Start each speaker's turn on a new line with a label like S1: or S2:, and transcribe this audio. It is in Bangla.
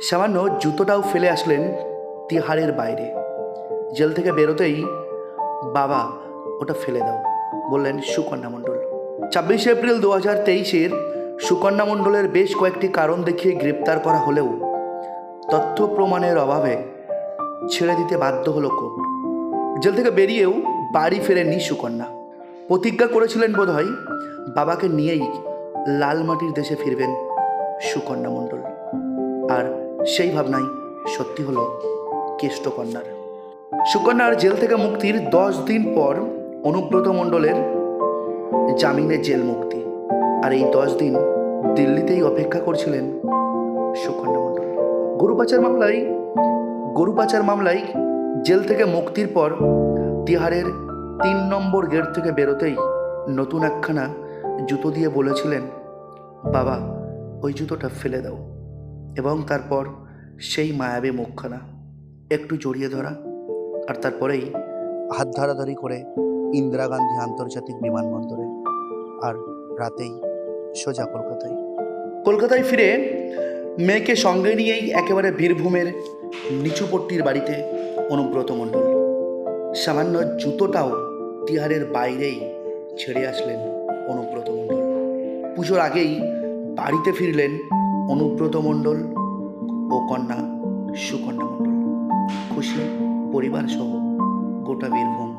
S1: সামান্য জুতোটাও ফেলে আসলেন তিহারের বাইরে। জেল থেকে বেরোতেই, বাবা, ওটা ফেলে দাও, বললেন সুকন্যা মণ্ডল। ছাব্বিশে এপ্রিল দু হাজার তেইশের সুকন্যা মণ্ডলের বেশ কয়েকটি কারণ দেখিয়ে গ্রেপ্তার করা হলেও, তথ্য প্রমাণের অভাবে ছেড়ে দিতে বাধ্য হলো কোর্ট। জেল থেকে বেরিয়েও বাড়ি ফেরেননি সুকন্যা। প্রতিজ্ঞা করেছিলেন বোধহয়, বাবাকে নিয়েই লাল মাটির দেশে ফিরবেন সুকন্যা মণ্ডল। আর সেই ভাবনাই সত্যি হলো কেষ্টকন্যার। সুকন্যার জেল থেকে মুক্তির দশ দিন পর অনুব্রত মণ্ডলের জামিনে জেল মুক্তি। আর এই দশ দিন দিল্লিতেই অপেক্ষা করছিলেন সুকন্যা মণ্ডল। গরু পাচার মামলায়, গরু পাচার মামলায় জেল থেকে মুক্তির পর তিহারের তিন নম্বর গেট থেকে বেরোতেই নতুন একখানা জুতো দিয়ে বলেছিলেন, বাবা, ওই জুতোটা ফেলে দাও। এবং তারপর সেই মায়াবী মুখখানা। একটু জড়িয়ে ধরা আর তারপরেই হাত ধরাধরি করে ইন্দিরা গান্ধী আন্তর্জাতিক বিমানবন্দরে আর রাতেই সোজা কলকাতায়। কলকাতায় ফিরে মেয়েকে সঙ্গে নিয়েই একেবারে বীরভূমের নিচুপট্টির বাড়িতে অনুব্রত মণ্ডল। সামান্য জুতোটাও তিহারের বাইরেই ছেড়ে আসলেন অনুব্রত মণ্ডল। পুজোর আগেই বাড়িতে ফিরলেন অনুব্রত মণ্ডল ও কন্যা সুকন্যা মণ্ডল। খুশি পরিবার সহ গোটা বীরভূম